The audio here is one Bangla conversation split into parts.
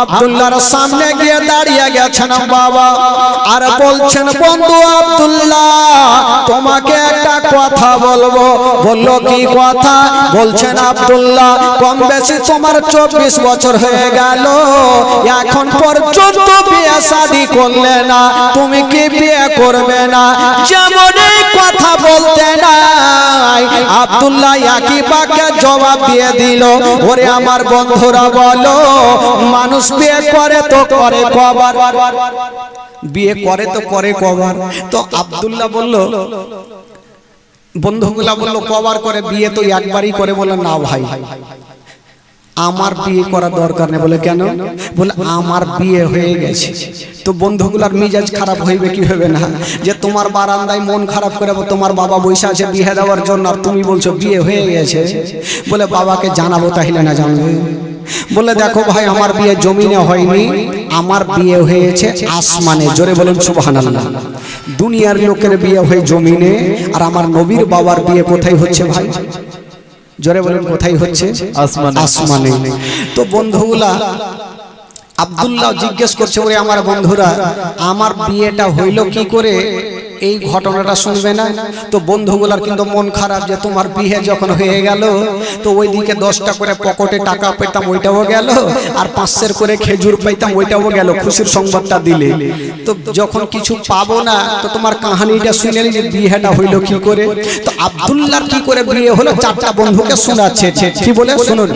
আব্দুল্লাহর সামনে গিয়ে দাঁড়িয়ে গেছেন বাবা। আর বলছেন বন্ধু আব্দুল্লাহ তোমাকে একটা কথা বলব। বলল কি কথা? বলছেন আব্দুল্লাহ কম বেশি তোমার চব্বিশ বছর হয়ে গেল। এখন পর্যন্ত বিয়ে শাদি করলে না তুমি কি বিয়ে করবে না? যেমন কথা বলতে নাই। আব্দুল্লাহ একই বাক্যে জবাব দিয়ে দিল ওরে আমার বন্ধুরা বলো মানুষ বিয়ে করে তো করে কবার। বিয়ে করে তো করে কবার। তো আব্দুল্লাহ বলল, বন্ধুগুলা বলল, কবার করে বিয়ে তো একবারই করে বলে না ভাই। আমার বিয়ে করার দরকার নেই। বলে, কেন? বলে, আমার বিয়ে হয়ে গেছে। তো বন্ধুগুলার মিজাজ খারাপ হইবে কি হবে না? যে তোমার বারান্দায় মন খারাপ করে তোমার বাবা বৈশা আছে বিয়ে দেওয়ার জন্য, আর তুমি বলছো বিয়ে হয়ে গেছে। বলে, বাবাকে জানাব তাহলে না জানবে? বলে দেখো ভাই আমার বিয়ে জমিনে হয়নি আমার বিয়ে হয়েছে আসমানে। জোরে বলুন সুবহানাল্লাহ। দুনিয়ার লোকের বিয়ে হয়ে জমিনে আর আমার নবীর বাবার বিয়ে কোথায় হচ্ছে ভাই? জোরে বলুন কোথায় হচ্ছে? আসমানে। আসমানে। তো বন্ধুগুলা আব্দুল্লাহ জিজ্ঞেস করছে ওরে আমার বন্ধুরা আমার বিয়েটা হইল কি করে? এই ঘটনাটা শুনবে না? তো বন্ধুগুলার কিন্তু মন খারাপ যে তোমার বিয়ে যখন হয়ে গেল, তো ওইদিকে দশটা করে পকেটে টাকা পেতাম, ওইটাও গেল, আর পাঁচশের করে খেজুর পাইতাম, ওইটাও গেল, খুশির সংবাদটা দিলে। তো যখন কিছু পাবো না, তো তোমার কাহানিটা শুনে যে বিয়েটা হইল কি করে? তো আব্দুল্লাহর কি করে বিয়ে হলো? চারটা বন্ধুকে শোনাচ্ছে। কি বলে? শুনুন।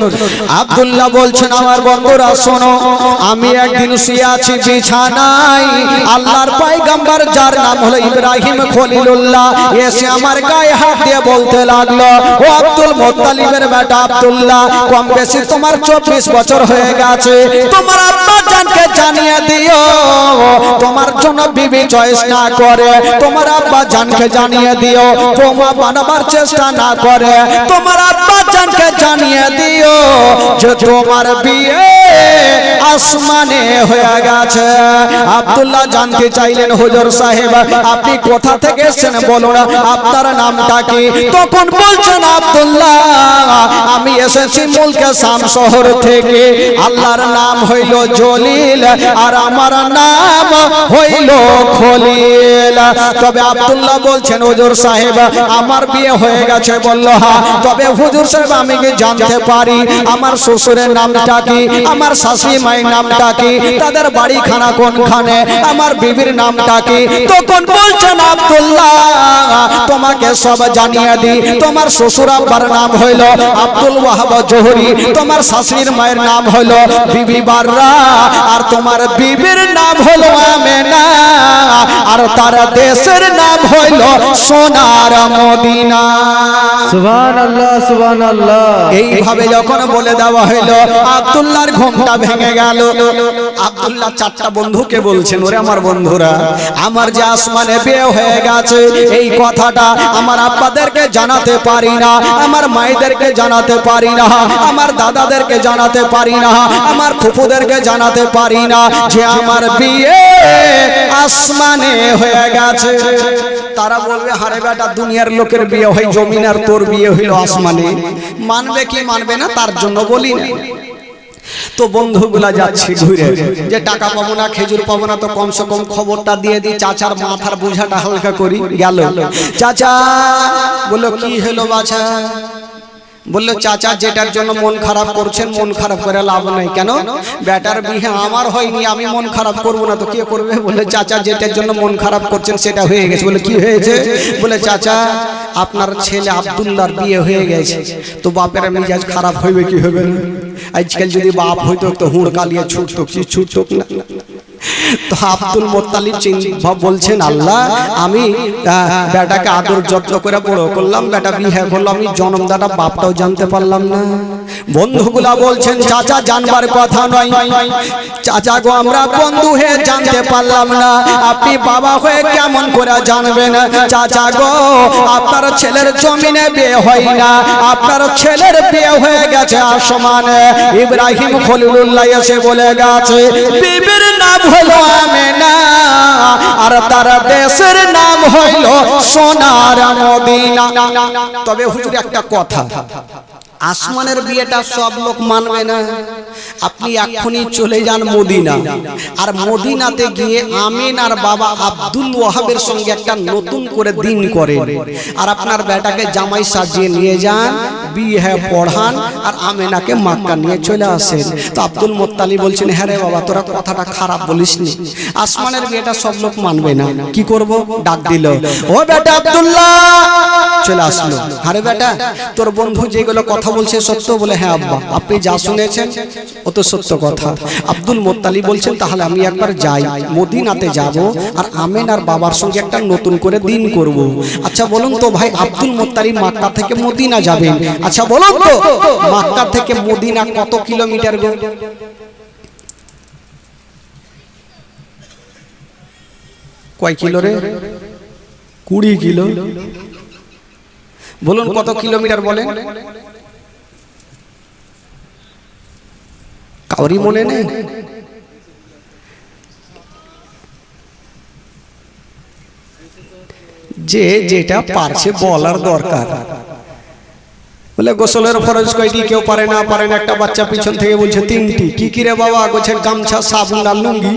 আব্দুল্লাহ বলছেন, আমার বন্ধুরা, শোনো, আমি একদিন শুয়ে আছি বিছানায়। আল্লাহর পয়গম্বর, যার নাম হলো ইব্রাহিম খলিলুল্লাহ এসে আমার গায়ে হাত দিয়ে বলতে লাগল, ও আব্দুল মোত্তালিবের বেটা আব্দুল্লাহ, কম বেশি তোমার চব্বিশ বছর হয়ে গেছে। তোমার আব্বা জানকে জানিয়ে দিও, তোমার জন্য বিবি চয়েস না করে। তোমার আব্বা জানকে জানিয়ে দিও তোমা বানাবার চেষ্টা না করে। তোমার আব্বা জানকে জানিয়ে দিও যে তোমার বিয়ে আসমানে হয়ে গেছে। আব্দুল্লাহ জানতে চাইলেন, হুজুর সাহেব, আপনি কোথা থেকে এসেছেন বলুন আপনার নামটা কি? তখন বলছেন আব্দুল্লাহ, আমি এসেছি মুলকে শাম শহর থেকে। আল্লাহর নাম হইল জলিল, আর আমার নাম হইল খলিল। তবে আব্দুল্লাহ বলছেন, হুজুর সাহেব, আমার বিয়ে হয়ে গেছে, বলল হ্যাঁ তবে হুজুর সাহেব, আমি কি জানতে পারি, আমার শ্বশুরের নামটা কি? আমার শাশুড়ি মায়ের নামটা কি? তাদের বাড়িখানা কোনখানে? আমার বিবির নামটা কি? তখন বলছেন আব্দুল্লাহ। তোমাকে সব জানিয়ে দি তোমার শ্বশুর আব্বার নাম হইল আব্দুল ওয়াহাব জোহরি। তোমার শাশুড়ির মায়ের নাম হইল বিবি বাররা। আর তোমার বিবির নাম হলো আমেনা। আর তার দেশের নাম হইল সোনার মদিনা। সুবহানাল্লাহ সুবহানাল্লাহ। এইভাবে যখন বলে দেওয়া হইল আব্দুল্লাহর ঘুমটা ভেঙে গেল। আব্দুল্লাহ চারটা বন্ধুকে বলছেন ওরে আমার বন্ধুরা আমার যে আসমানে বিয়ে হয়ে গেছে। এই কথাটা আমার আব্বাদেরকে জানাতে পারি না, আমার মায়েদেরকে জানাতে পারি না, আমার দাদাদেরকে জানাতে পারি না, আমার ফুফুদেরকে জানাতে পারি না যে আমার বিয়ে আসমানে হয়ে গেছে। তারা বলবে, হারে বেটা, দুনিয়ার লোকের বিয়ে হয় জমিন আর তোর বিয়ে হইল আসমানে। মানবে কি মানবে না, তার জন্য বলি না। তো বন্ধুগুলা যাচ্ছি ঘুরে। যে টাকা পাবো না, খেজুর পাবো না, তো কমসে কম খবরটা দিয়ে দিই, চাচার মাথার বোঝাটা হালকা করি, গেল। চাচা বলো কি হলো বাছা? বলল চাচা যেটার জন্য মন খারাপ করছেন মন খারাপ করে লাভ নাই কেন? ব্যাটার বিহে আমার হয়নি আমি মন খারাপ করব না তো কে করবে? বলে চাচা যেটার জন্য মন খারাপ করছেন সেটা হয়ে গেছে। বলে কি হয়েছে? বলে চাচা আপনার ছেলে আব্দুল্লাহর বিয়ে হয়ে গেছে। তো বাপের মিজাজ খারাপ হইবে কি হবে না? আজকাল যদি বাপ হইতো তো হুড় কালিয়ে ছুটতো কি ছুটতো? না। তো আব্দুল মোত্তালিব বলছেন, আল্লাহ, আমি বেটাকে আদর যত্ন করে বড় করলাম, বেটা বিয়ে করল, আমি জন্মদাটা বাপটাও জানতে পারলাম না। বন্ধুগুলা বলছেন, চাচা, জানবার কথা নয়। চাচা গো, আমরা বন্ধু হয়ে জানতে পারলাম না। আপনি বাবা হয়ে কেমন করে জানবেন? চাচা গো, আপনার ছেলের জমিনে বিয়ে হয় না। আপনার ছেলের বিয়ে হয়ে গেছে আসমানে। ইব্রাহিম খলিলুল্লাহ এসে বলে গেছে, বিবির নাম হলো আমেনা আর তার দেশের নাম হইল সোনার মদিনা। তবে হুজুর একটা কথা। আসমানের বিয়েটা সব লোক মানবে না। আপনি এখনই চলে যান মদিনা। আর মদিনাতে গিয়ে আমিন আর বাবা আব্দুল ওয়াহাবের সঙ্গে একটা নতুন করে দিন করেন। আর আপনার বেটাকে জামাই সাজিয়ে নিয়ে যান, বিয়ে পড়ান, আর আমেনাকে মাক্কা নিয়ে চলে আসেন। তো আব্দুল মোত্তালি বলছেন হ্যাঁ রে বাবা, তোরা কথাটা খারাপ বলিসনি। আসমানের বিয়েটা সব লোক মানবে না। কি করব? ডাক দিল, ও বেটা আব্দুল্লাহ! চলে আসলো। আরে বেটা, তোর বন্ধু যেগুলো কথা বলছে সত্য বলে হ্যাঁ আব্বা, আপনি যা শুনেছেন, ও তো সত্য কথা। আব্দুল মোত্তালি বলছেন, তাহলে আমি একবার যাই, মদিনাতে যাব, আর আমেন আর বাবার সঙ্গে একটা নতুন করে দিন করব। আচ্ছা বলুন তো ভাই, আব্দুল মোত্তালি মাক্কা থেকে মদিনা যাবেন? আচ্ছা বলুন তো, মাক্কা থেকে মদিনা কত কিলোমিটার গো? কয় কিলো রে? কুড়ি কিলো। বলুন কত কিলোমিটার বলেন? কাউরি মনে নেই? যে যেটা পারছে বলার দরকার। বলে গোসলের ফরজ কয়টি? কেউ পারে না পারে না। একটা বাচ্চা পিছন থেকে বলছে তিনটি। কি কি রে বাবা? গোছে গামছা সাবুন আর লুঙ্গি?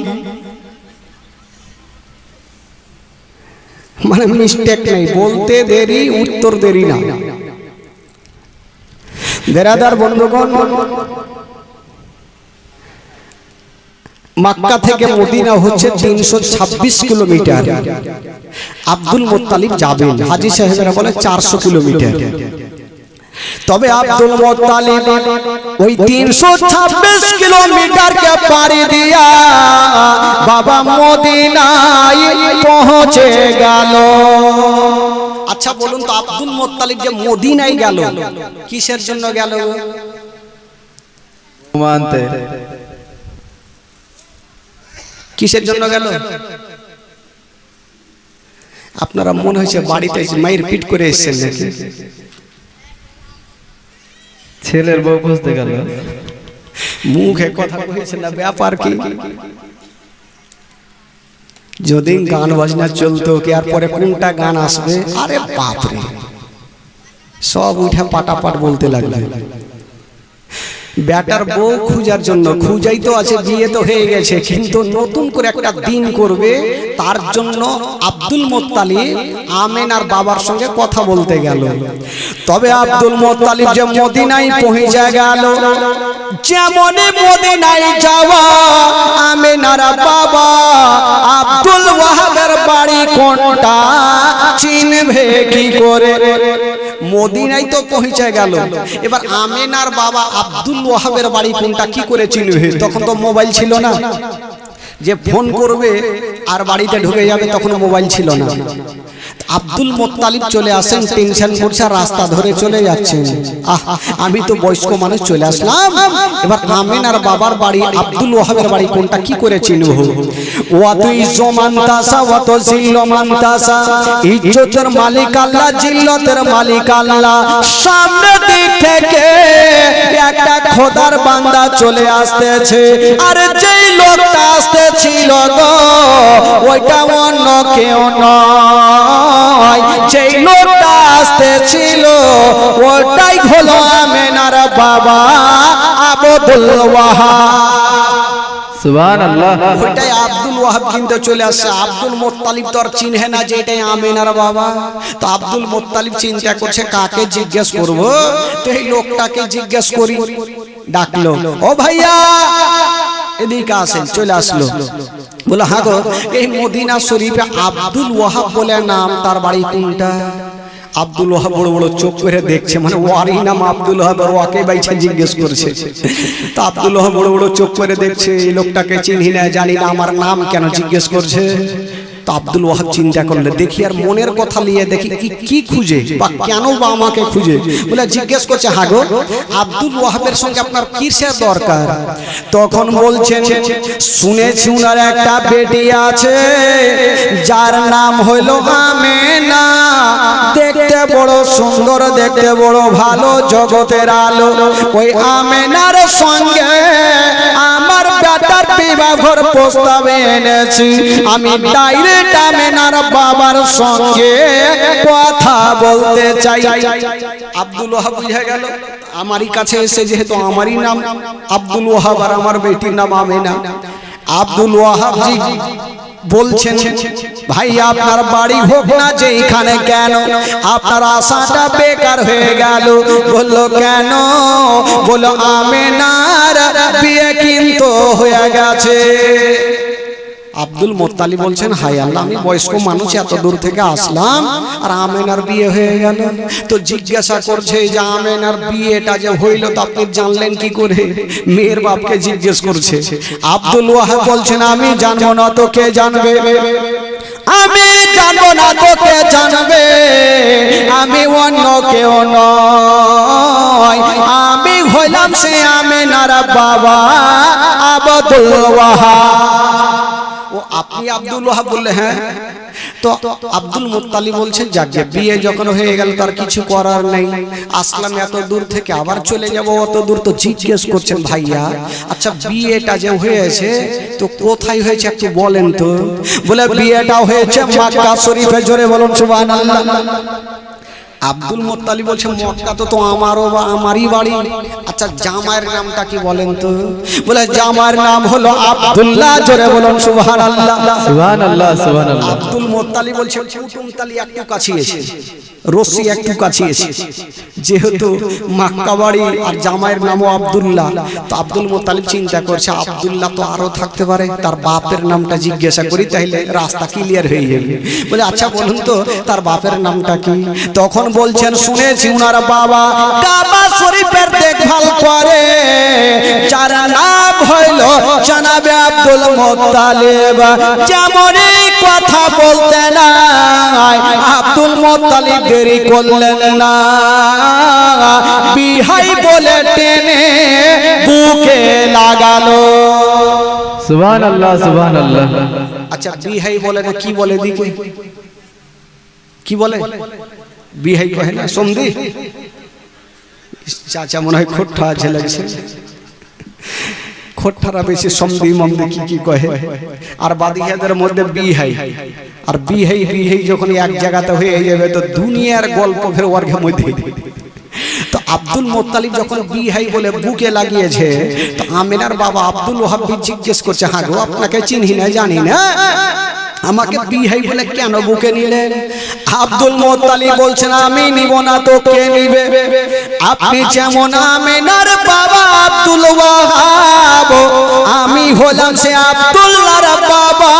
মানে মিস্টেক নেই। বলতে দেরি উত্তর দেরি না। বেরাদার বন্ধুগণ মাক্কা থেকে মদিনা হচ্ছে তিনশো ছাব্বিশ কিলোমিটার। আব্দুল মোত্তালিব যাবেন হাজি সাহেবেরা বলে চারশো কিলোমিটার। তবে আব্দুল মোত্তালিব ওই তিনশো ছাব্বিশ কিলোমিটারকে পাড়ি দিয়া বাবা মদিনায় পৌঁছে গেল। আচ্ছা বলুন তো আব্দুল মোত্তালিব যে মদিনায় গেল কিসের জন্য গেল মানতে কিসের জন্য গেল? আপনারা মনে হয়েছে বাড়িতে মায়ের পিট করে এসেছেন নাকি? ছেলের বউ খুঁজতে গেল। মুখে কথা কয়েছে না ব্যাপার কি? যদি গান বাজনা চলতো কি আর পরে কোনটা গান আসবে? আরে বাপরে। সব উঠে পাটাপাট বলতে লাগবে ব্যাটার বউ খুঁজার জন্য, খুঁজাই তো আছে, বিয়ে তো হয়ে গেছে, কিন্তু নতুন করে একটা দিন করবে, তার জন্য আব্দুল মোত্তালিব আমেন আর বাবার সঙ্গে কথা বলতে গেল। তবে আব্দুল মোত্তালিব যে মদিনায় পৌঁছে গেল, যেমন মদিনায় যাওয়া আমেন আর বাবা, আব্দুল ওয়াহাবের বাড়ি কোনটা, চিনবে কি করে? মদিনায় তো পৌঁছে গেল। এবার আমেনার বাবা আব্দুল ওয়াহাবের বাড়ি কোনটা কি করে চিনবে তখন তো মোবাইল ছিল না। যে ফোন করবে আর বাড়িতে ঢুকে যাবে তখন মোবাইল ছিল না। আব্দুল মোত্তালিব চলে আসেন, টেনশন করছে রাস্তা ধরে চলে যাচ্ছেন আহ, আমি তো বয়স্ক মানুষ চলে আসলাম। এবার আমিন আর বাবার বাড়ি, আব্দুল ওয়াহাবের বাড়ি কোনটা কি করে চিনব? ওয়াত ইজ্জমান তাসা ওয়াত জিল্লমান তাসা ইজ্জতের মালিক আল্লাহ, জিল্লতের মালিক আল্লাহ। সামনে দিক থেকে একটা খোদার বান্দা চলে আসতেছে। আর যেই লোকটা আসতেছিল গো ওইটা অন্য কেউ নয়। যেই লোকটা আসতেছিল ওটাই হলো আমেনার বাবা আবদুল ওয়াহাব। ওইটাই আব্দুল ওয়াহাব কিন্তু চলে আসছে। আব্দুল মোত্তালিব তো আর চিনহে না যে এটাই আমিনার বাবা। তো আব্দুল মোত্তালিব চিন্তা করছে কাকে জিজ্ঞেস করব? তো এই লোকটাকে জিজ্ঞেস করি ডাকলো ও ভাইয়া এদিকে আসেন, চলে আসলো। বলে হ্যাঁ গো, এই মদিনা শরীফে আব্দুল ওয়াহাব বলে নাম, তার বাড়ি কোনটা? আব্দুল ওয়াহাব বড় বড় চোখ করে দেখছে মানে ওয়ারই নাম আব্দুল ওয়াহাব, আর ওয়াকে বাইছে জিজ্ঞেস করছে। তো আব্দুল ওয়াহাব বড় বড় চোখ করে দেখছে, এই লোকটাকে চিনি না, জানি না, আমার নাম কেন জিজ্ঞেস করছে? তো আব্দুল ওয়াহাব চিন্তা করলে দেখি আর মনের কথা নিয়ে দেখি কি কি খুঁজে বা কেন বা আমাকে খুঁজে? বলে জিজ্ঞেস করছে হাগো আব্দুল ওয়াহাবের সঙ্গে আপনার কিসের দরকার? তখন বলছেন শুনেছি উনার একটা বেটি আছে যার নাম হইল আমেনা দেখতে বড় সুন্দর দেখতে বড় ভালো জগতের আলো। ওই আমেনার সঙ্গে বেটার বিবাহ বিবাহর প্রস্তাব এনেছি। আমি ডাইরেক্ট আমেনার বাবার সঙ্গে কথা বলতে চাই। আব্দুল ওহাব বুঝে গেল, আমারই কাছে এসে যেহেতু আমারই নাম, আব্দুল ওহাব আর আমার বেটির নাম আমেনা। আব্দুল ওয়াহাব জি বলছেন, ভাই, আপনার বাড়ি হোক না যে এখানে কেন? আপনার আশাটা বেকার হয়ে গেল। বলল, কেন? বলো আমেনার বিয়ে কিন্তু হয়ে গেছে। আব্দুল মোত্তালি বলছেন হাই আল্লাহ, আমি বয়স্ক মানুষ, এত দূর থেকে আসলাম আর আমেনার বিয়ে হয়ে গেল। তো জিজ্ঞাসা করছে যে আমেনার বিয়েটা যে হইল, তো আপনি জানলেন কি করে? মেয়ের বাপকে জিজ্ঞেস করছে, আব্দুল ওয়াহাব বলছেন, আমি জানব না তো কে জানবে? আমি জানব না তো কে জানবে? আমি অন্য কেউ নয়। আমি হইলাম সে আমেনার বাবা, আবদুল ওয়াহাব। ও আপনি আব্দুল ওয়াহাব বললে হ্যাঁ। তো আব্দুল মুত্তালি বলছেন, যাকে বিয়ে যখন হয়ে গেল, তার কিছু করার নেই। আসলাম এত দূর থেকে, আবার চলে যাব অত দূর? তো জিজ্ঞেস করছেন, ভাইয়া আচ্ছা বিয়েটা যে হয়েছে, তো কোথায় হয়েছে একটু বলেন তো? বলে, বিয়েটা হয়েছে মক্কা শরীফে, জোরে বলুন, সুবহানাল্লাহ। আব্দুল মোত্তালি বলছে মক্কা তো তো আমারও বা আমারই বাড়ি। আচ্ছা জামাইয়ের নামটা কি বলেন তো? বলে জামাইয়ের নাম হলো আব্দুল্লাহ। জোরে বলুন সুবহানাল্লাহ। সুবহান আল্লাহ আব্দুল মোত্তালি বলছে কুটুমতালি একটু কাছে এসে রশি একটু কাছে এসে। যেহেতু মাক্কা বাড়ি আর জামাইয়ের নামও আব্দুল্লাহ তো আব্দুল মোত্তালিব চিন্তা করছে আব্দুল্লাহ তো আরও থাকতে পারে তার বাপের নামটা জিজ্ঞাসা করি তাহলে রাস্তা ক্লিয়ার হয়ে যাবে। বলে আচ্ছা বলুন তো তার বাপের নামটা কি? তখন বলছেন শুনেছি উনার বাবা কাবা শরীফের দেখভাল করে। যার নাম হইল জানাবে আব্দুল মোত্তালিব। যেমনই কথা বলতে নাই আব্দুল মোত্তালিব দেরি করলেন না। বিহাই বলে টেনে বুকে লাগালো। সুবহান আল্লাহ সুবহান আল্লাহ আচ্ছা বিহাই বলে না কি বলে দিকে কি বলে? বিহাই কহে না, সন্ধি। চাচা মনে হয় খোট্টা আছে লাগছে। খোট্টারা বেশি সন্ধি মন্দি কি কি কহে। আর বাদিহাদের মধ্যে বিহাই আর বিহাই বিহাই যখন এক জায়গাতে হয়ে যাবে, তো দুনিয়ার গল্প ফের ওয়ার্গের মধ্যে। তো আব্দুল মোত্তালিব যখন বিহাই বলে বুকে লাগিয়েছে, তো আমিনার বাবা আব্দুল ওহাব জিজ্ঞেস করছে হ্যাঁ গো, আপনাকে চিনহি না, জানি না? আমাকে বিহাই বলে কেন বুকে নিলেন আব্দুল মোত্তালি বলছেন আমি নিব না তো কে নিবে? আপনি যেমন আমিনার বাবা আব্দুল ওয়াহাব আমি হলাম সে আব্দুল্লাহর বাবা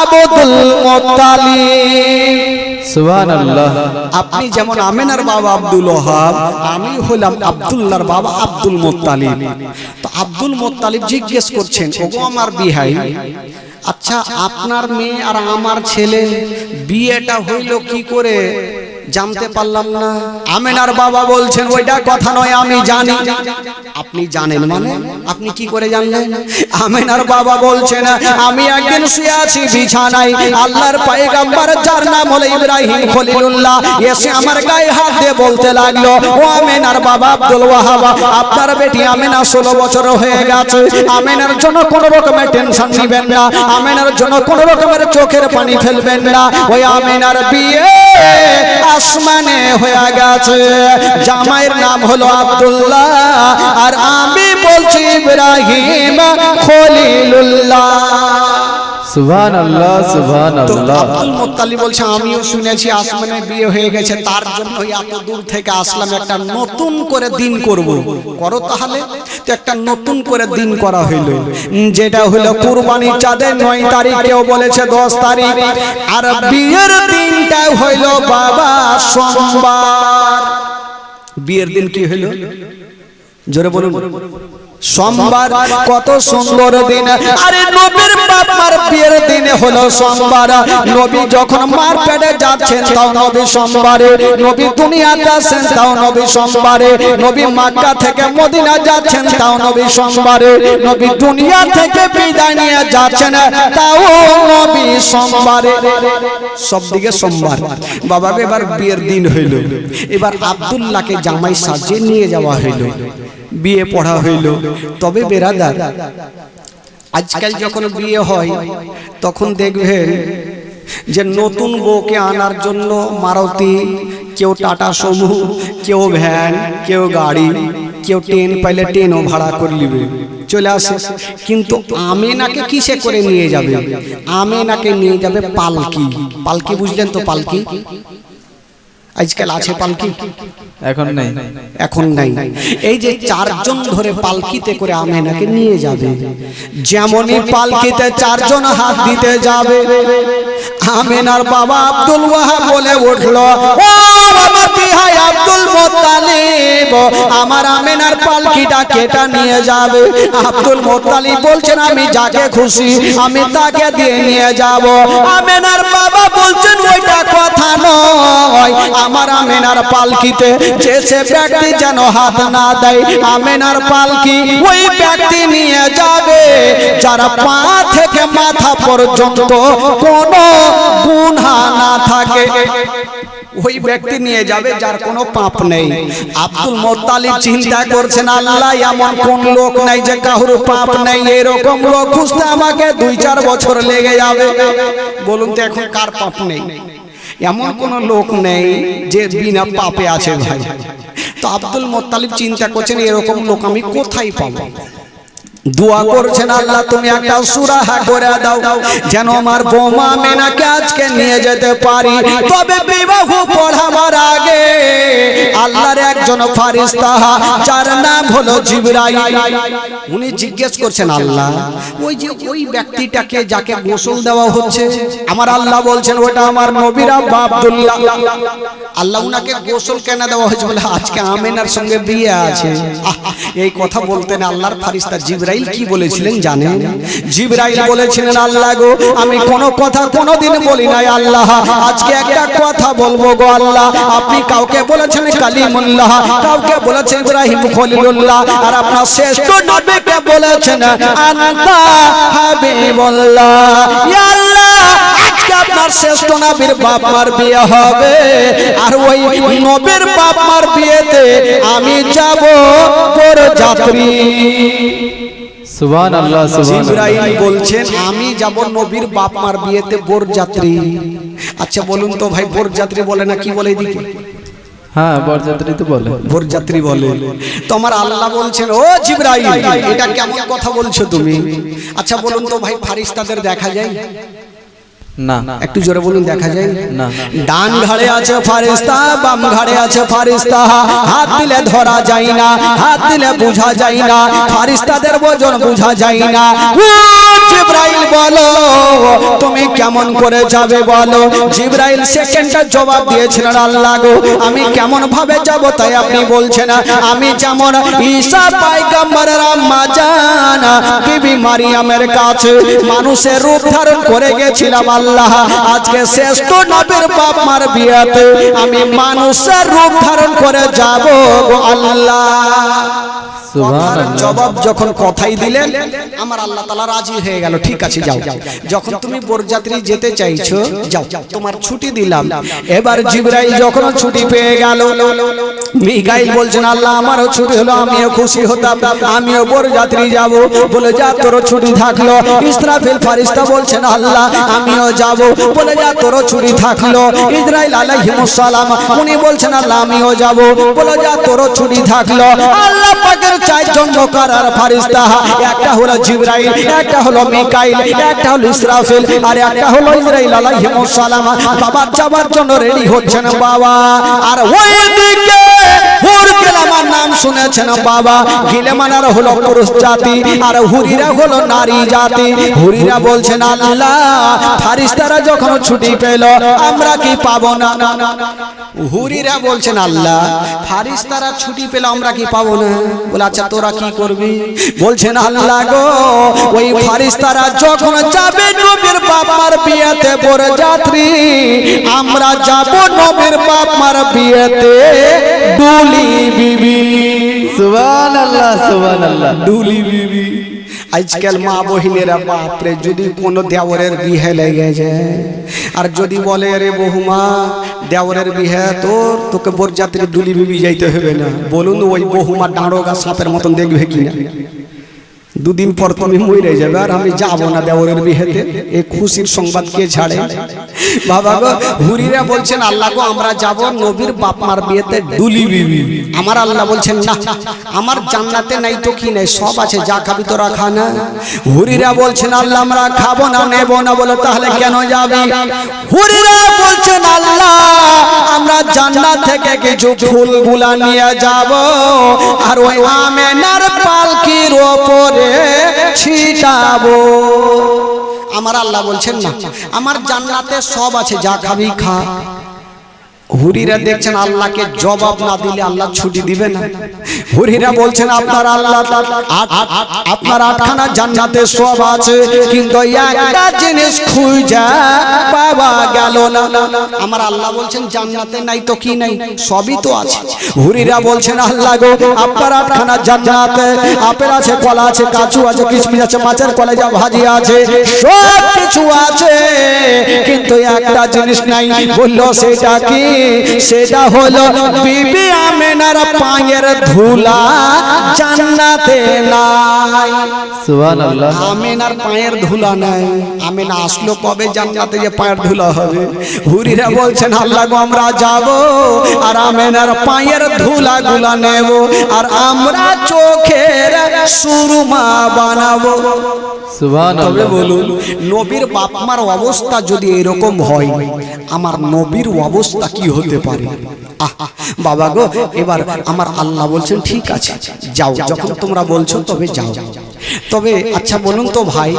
আব্দুল মোত্তালিব সুবহান আল্লাহ আপনি যেমন আমেনার বাবা আব্দুল ওহাব আমি হলাম আব্দুল্লাহর বাবা আব্দুল মোত্তালিব তো আব্দুল মোত্তালিব জিজ্ঞেস করছেন ওগো আমার বিহাই আচ্ছা আপনার মেয়ে আর আমার ছেলে বিয়েটা হইল কি করে? জানতে পারলাম না। আমেনার বাবা বলছেন ওইটা কথা নয় আমি জানি। আপনি জানেন মানে? আপনি কি করে জানলেন? আমেনার বাবা বলছেন আমি একদিন শুয়ে আছি বিছানায়। আল্লাহর পায়গাম্বার যার নাম হলো ইব্রাহিম খলিলুল্লাহ। এসে আমার গায়ে হাত দিয়ে বলতে লাগল ও আমেনার বাবা আব্দুল ওয়াহাব আপনার বেটি আমেনা ষোলো বছর হয়ে গেছে। আমেনার জন্য কোন রকমের টেনশন নিবেন না। আমেনার জন্য কোন রকমের চোখের পানি ফেলবেন না। ওই আমেনার বিয়ে আসমানে হয়ে গেছে। জামাইয়ের নাম হলো আব্দুল্লাহ। আর আমি বলছি ইব্রাহিম খলিলুল্লাহ। সুবহান আল্লাহ সুবহান আল্লাহ আব্দুল মোত্তালি বলছে আমিও শুনেছি আসমানে বিয়ে হয়ে গেছে তার জন্য এত দূর থেকে আসলাম একটা নতুন করে দিন করব। করো তাহলে? তো একটা নতুন করে দিন করা হইল। যেটা হলো কুরবানির চাঁদের নয় তারিখ কেউ বলেছে দশ তারিখ। আর বিয়ের দিনটা হইল বাবা সোমবার। বিয়ের দিন কি হইল? জোরে বলুন। সোমবার কত সুন্দর দিন। আরে নবীর বাপমার বিয়ের দিনে হলো সোমবার। নবী যখন মার পেটে যাচ্ছেন, তাও নবী সোমবারে। নবী দুনিয়াতে আসেন, তাও নবী সোমবারে। নবী মাক্কা থেকে মদিনা যাচ্ছেন, তাও নবী সোমবারে। নবী দুনিয়া থেকে বিদায় নিয়ে যাচ্ছেন, তাও নবী সোমবারে। সব দিকে সোমবার। বাবা এবার বিয়ের দিন হইল। এবার আব্দুল্লাহকে জামাই সাজিয়ে নিয়ে যাওয়া হইল। বিয়ে পড়া হইল। তবে বেরাদার, আজকাল যখন বিয়ে হয়, তখন দেখবেন যে নতুন বউকে আনার জন্য মারুতি, কেউ টাটা সমু, কেউ ভ্যান, কেউ গাড়ি, কেউ ট্রেন পাইলে ট্রেনও ভাড়া করে নিবে। চলে আসে। কিন্তু আমেনাকে কিসে করে নিয়ে যাবে? আমেনাকে নিয়ে যাবে পালকি। পালকি বুঝলেন তো পালকি? আজকাল আছে পালকি? এখন নাই। এখন নাই। এই যে চারজন ধরে পালকিতে করে আমেনাকে নিয়ে যাবে। যেমনই পালকিতে চারজন হাত দিতে যাবে। আমেনার বাবা আব্দুল ওয়াহাব বলে উঠল ও বাবা বিহাই আব্দুল মোত্তালিব আমার আমেনার পালকিটা কেটা নিয়ে যাবে। আব্দুল মোত্তালিব বলছেন, আমি যাকে খুশি, আমি তাকে দিয়ে নিয়ে যাব। আমেনার বাবা বলছেন, ওইটা কথা নয়। আমার আমেনার পালকিতে যে সে ব্যক্তি যেন হাত না দেয়, আমেনার পালকি ওই ব্যক্তি নিয়ে যাবে। যারা পা থেকে মাথা পর্যন্ত কোনো গুণা না থাকে। ওই ব্যক্তি নিয়ে যাবে যার কোনো পাপ নেই। আব্দুল মোত্তালিব চিন্তা করছেন, আল্লাহ এমন কোন লোক নাই যে কাহুর পাপ নেই, এরকম লোক খুঁজতে আমাকে দুই চার বছর লেগে যাবে। বলুন তো এখন কার পাপ নেই? এমন কোন লোক নেই যে বিনা পাপে আছে ভাই। তো আব্দুল মোত্তালিব চিন্তা করছেন, এরকম লোক আমি কোথায় পাবো? দোয়া করছেন আল্লাহ, তুমি একটা সুরাহা করে দাও, যেন আমার বোমা মেনাকে আজকে নিয়ে যেতে পারি। তবে বিবাহ পড়াবার আগে আল্লাহর একজন ফারিস্তা, যার নাম হলো জিবরাইল। উনি জিজ্ঞেস করছেন, আল্লাহ, ওই যে ওই ব্যক্তিটাকে যাকে গোসল দেওয়া হচ্ছে, আমার আল্লাহ বলছেন, ওটা আমার নবীরা আব্দুল্লাহ। আল্লাহ উনাকে গোসল কেন দেওয়া হয়েছে বলে আজকে আমেনার সঙ্গে বিয়ে আছে। এই কথা বলতেন আল্লাহর ফারিস্তা জিবরাইল কি বলেছিলেন জানেন? জিবরাইল বলেছিলেন, আল্লাহ গো, আমি কোন কথা কোনোদিন বলি নাই, আল্লাহ। আজকে একটা কথা বলব গো আল্লাহ। আপনি কাউকে বলেছেন কালিমুল্লাহ, কাউকে বলেছেন ইব্রাহিম খলিলুল্লাহ, আর আপনার শ্রেষ্ঠ নবীকে বলেছেন আন্তা হাবিবুল্লাহ। ইয়া আল্লাহ আপনার শ্রেষ্ঠ নবীর বাপ মার বিয়ে হবে। আর ওই নবীর বাপ মার বিয়েতে আমি যাব বড় যাত্রী। সুবহান আল্লাহ সুবহান জিব্রাইল বলছেন আমি যাব নবীর বাপ মার বিয়েতে বোর যাত্রী। আচ্ছা বলুন তো ভাই বোর যাত্রী বলে না কি বলে এদিকে? হ্যাঁ বরযাত্রী তো বলে। বোর যাত্রী বলে। তো আমার আল্লাহ বলছেন ও জিব্রাইল এটা কেমন কথা বলছো তুমি? আচ্ছা বলুন তো ভাই ফারিস্তাদের দেখা যায়? না। একটু জোরে বলুন দেখা যায়? না ডান ঘাড়ে আছে ফারিস্তা বাম ঘাড়ে আছে ফারিস্তা। হাত দিলে ধরা যায় না হাত দিলে বোঝা যায় না ফারিস্তাদের ওজন বোঝা যায় না। জিব্রাইল বলো তুমি কেমন করে যাবে বলো? জিব্রাইল সেকেন্ডটা জবাব দিয়েছিলেন আল্লাহ গো আমি কেমন ভাবে যাব তাই আপনি বলছেন আমি যেমন ঈসা পাইগাম্বরের আম্মা জানা বিবি মারিয়ামের কাছে মানুষের রূপ ধারণ করে গেছিলাম আল্লাহ আজকে শ্রেষ্ঠ নবীর বাপ মার বিয়াতে আমি মানুষের রূপ ধারণ করে যাব আল্লাহ। কথার জবাব যখন কথাই দিলেন আমার আল্লাহ তালা রাজি হয়ে গেল। ঠিক আছে যাও। যখন তুমি বরযাত্রী যেতে চাইছো যাও। তোমার ছুটি দিলাম। এবার জিবরাইল যখন ছুটি পেয়ে গেল মিগাইল বলছেন আল্লাহ আমারও ছুটি হলো আমিও খুশি হতাম আমিও বরযাত্রী যাব। বলে যা তোর ছুটি থাকল। ইসরাফিল ফারিস্তা বলছেন আল্লাহ আমিও যাব। বলে যা তোর ছুটি থাকল। ইসরাইল আলাইহিমুস সালাম উনি বলছেন আল্লাহ আমিও যাব। বলে যা তোর ছুটি থাকল। আল্লাহ পাকের চারজন মোকারার ফারিস্তা। একটা হলো জিবরাইল, একটা হলো মিকাইল, একটা হলো ইসরাফিল, আর একটা হলো ইসরাইল সালাম। জন্য রেডি হচ্ছেন বাবা। আর ওই দিকে নাম শুনেছেন বাবা। হলো পুরুষ জাতি, আর হুরিরা হলো নারী জাতি। হুরিরা বলছেন, আল্লাহ, ফারিস্তারা যখন ছুটি পেল, আমরা কি পাবো না? হুরিরা বলছেন, আল্লাহ, ফারিস্তারা ছুটি পেল, আমরা কি পাবো না? বলে আচ্ছা তোরা কি করবি? বলছেন আল্লাহ গো ওই ফারিস্তারা যখন যাবে নবীর বাবার বিয়েতে বড় যাত্রী আমরা যাব নবীর বাবার বিয়েতে। ডুলি বিবি। সুবহানাল্লাহ সুবহানাল্লাহ। ডুলি বিবি। আজকাল মা বহিনেরা বাপরে যদি কোনো দেওয়ারের বিহে লেগে যায় আর যদি বলে রে বহুমা দেওয়ারের বিহে তোর তোকে বরযাত্রী ডুলি বিবি যাইতে হবে না। বলুন ওই বহুমা ডাঁড়ো গা সাপের মতন দেখবে কিনা? দুদিন পর তুমি মরে যাবে আর আমি যাব না দেওরের বিহেতে। এই খুশির সংবাদ কে ছাড়ে বাবা গো, হুরিরা বলছেন, আল্লাহ গো, আমরা যাব নবীর বাপ মার বিয়েতে দুলি বিবি। আমার আল্লাহ বলছেন, না, আমার জান্নাতে নাই তো কি নাই, সব আছে, যা খাবি তোরা খা না। হুরিরা বলছেন, আল্লাহ, আমরা খাব না, নেব না বলে, তাহলে কেন যাবি? হুরিরা বলছেন, আল্লাহ, আমরা জান্নাত থেকে কিছু ফুলগুলা নিয়ে যাব, আর ওই আমেনার পালকির ওপরে ছিটাবো। আমার আল্লাহ বলছেন না আমার জান্নাতে সব আছে যা খাবি খা। হুরিরা দেখছেন আল্লাহকে জবাব না দিলে আল্লাহ ছুটি দিবে না। হুরিরা বলছেন, আপনার আল্লাহ আপনার আটখানা জান্নাতে সব আছে, কিন্তু একটা জিনিস খুঁজা পাওয়া গেল না। আমার আল্লাহ বলছেন, জান্নাতে নাই তো কি নাই? সবই তো আছে। হুরিরা বলছেন, আল্লাহ গো, আপনার আটখানা জান্নাতে, আপেল আছে, কলা আছে, কাজু আছে, কিশমিশ আছে, মাছের কলেজা ভাজি আছে সব কিছু আছে, কিন্তু একটা জিনিস নাই। বলল, সেটা কি? সেটা হলো বিবি আমেনার পায়ের ধুলা জান্নাতে নাই। সুবান আল্লাহ আমেনার পায়ের ধুলা নাই। আমেনা আসলো কবে জান্নাতে যে পায়ের ধুলা হবে? হুরিরা বলছেন আল্লাহ গো আমরা যাব আর আমেনার পায়ের ধুলা গুলা নেব আর আমরা চোখের সুরমা বানাবো। তবে বলুন নবীর বাপ মার অবস্থা যদি এরকম হয় আমার নবীর অবস্থা কি হতে পারে। বাবা গো, এবার আমার আল্লাহ বলছেন, ঠিক আছে, যাও। যখন তোমরা বলছো, তবে যাও। তবে আচ্ছা বলুন তো ভাই,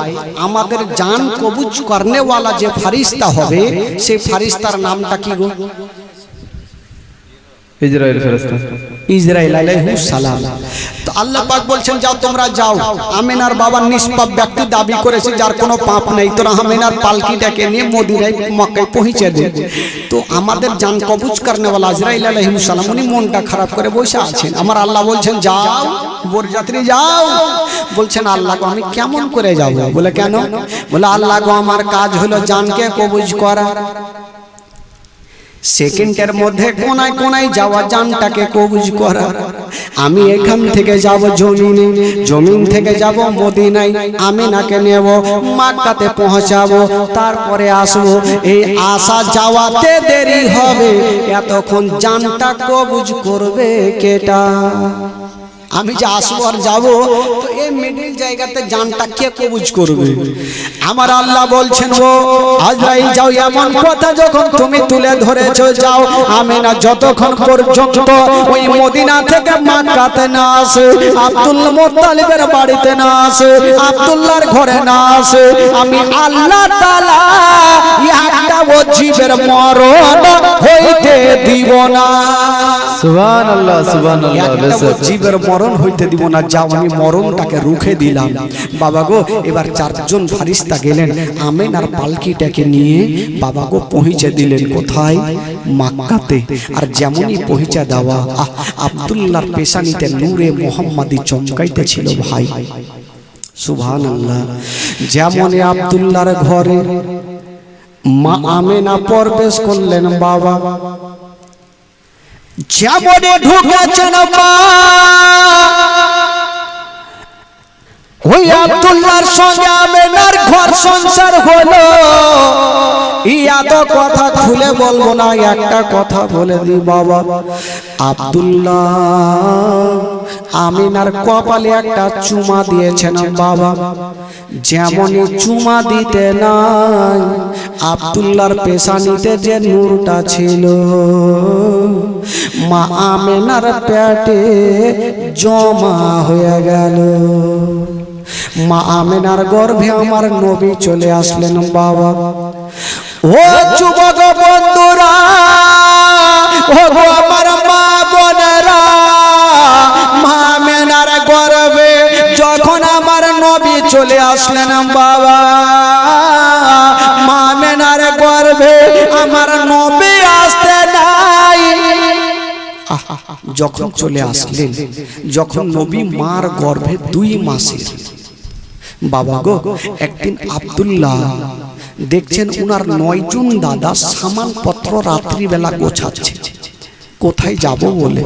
আমাদের জান কবুজ করনেওয়ালা যে ফারিস্তা হবে সেই ফারিস্তার নামটা কি গো? আল্লাহ বলছেন, যাও তোমরা যাও। বাবা ব্যক্তি দাবি করেছে, যার কোনো নেই। তোরা পালকিটাকে নিয়ে পৌঁছে দে। তো আমাদের জান কবুজ করনেওয়ালা ইসরায়েল উনি মনটা খারাপ করে বসে আছেন। আমার আল্লাহ বলছেন, যাও বরযাত্রী যাও। বলছেন, আল্লাহ আমি কেমন করে যাব? বলে, কেন? বলে, আল্লাহ গো, আমার কাজ হলো জানকে কবুজ করা। সেকেন্ডের মধ্যে কোনায় কোনায় যাওয়া জানটাকে কবুজ করা। আমি এখান থেকে যাব জমিনে। জমিন। থেকে যাব মদিনায়। আমি নাকে নেব। মাক্কাতে পৌঁছাবো। তারপরে আসব। এই আসা যাওয়াতে দেরি হবে। এতক্ষণ জানটা কবুজ করবে কেটা? আমি যে আসব আর যাব তো মিডিল জায়গাতে জানটা কে কবুজ করবে? আমার আল্লাহ বলছেন ও আজরাইল যাও এমন কথা যখন তুমি তুলে ধরেছো যাও আমি না যতক্ষণ পর্যন্ত ওই মদিনা থেকে মাক্কাতে না আসে আব্দুল মোত্তালিবের বাড়িতে না আসে আব্দুল্লাহর ঘরে না আসে আমি আল্লাহ তাআলা একটা ও জীবের মরণ হইতে দিব না। সুবান আল্লাহ জীবের মরণ হইতে দিব না যাও আমি মরণটাকে রুখে দিলাম। বাবা গো এবার চারজন ফারিস্তা গেলেন আমেন আর পালকিটাকে নিয়ে বাবা গো পৌঁছে দিলেন কোথায়? মাক্কাতে। আর যেমনই পৌঁছে দেওয়া আহ, আব্দুল্লাহর পেশানিতে নূরে মোহাম্মদি চমকাইতেছিল ভাই। সুভান আল্লাহ যেমন আব্দুল্লাহর ঘরে মা আমেনা প্রবেশ করলেন বাবা। যেমন ঢুকেছেন মা ওই আব্দুল্লাহর সঙ্গে আমেনার ঘর সংসার হলো। ইয়া তো কথা খুলে বলব না একটা কথা বলে দি বাবা। আব্দুল্লাহ আমিনার কপালে একটা চুমা দিয়েছেন বাবা। যেমনই চুমা দিতে নাই আব্দুল্লাহর পেশানিতে যে নূরটা ছিল। মা আমেনার পেটে জমা হয়ে গেল। মা আমেনার গর্ভে আমার নবী চলে আসলেন, বাবা। ও যুবক বন্ধুরা ও আমার মা বোনেরা, মা আমেনার গর্ভে যখন আমার নবী চলে আসলেন, বাবা, মা আমেনার গর্ভে আমার নবী আসতে নাই। যখন চলে আসলেন, যখন নবী মার গর্ভে দুই মাসের বাবা গো একদিন আবদুল্লাহ দেখছেন উনার নয়জন দাদা সামানপত্র রাত্রিবেলা গোছাচ্ছে। কোথায় যাব বলে?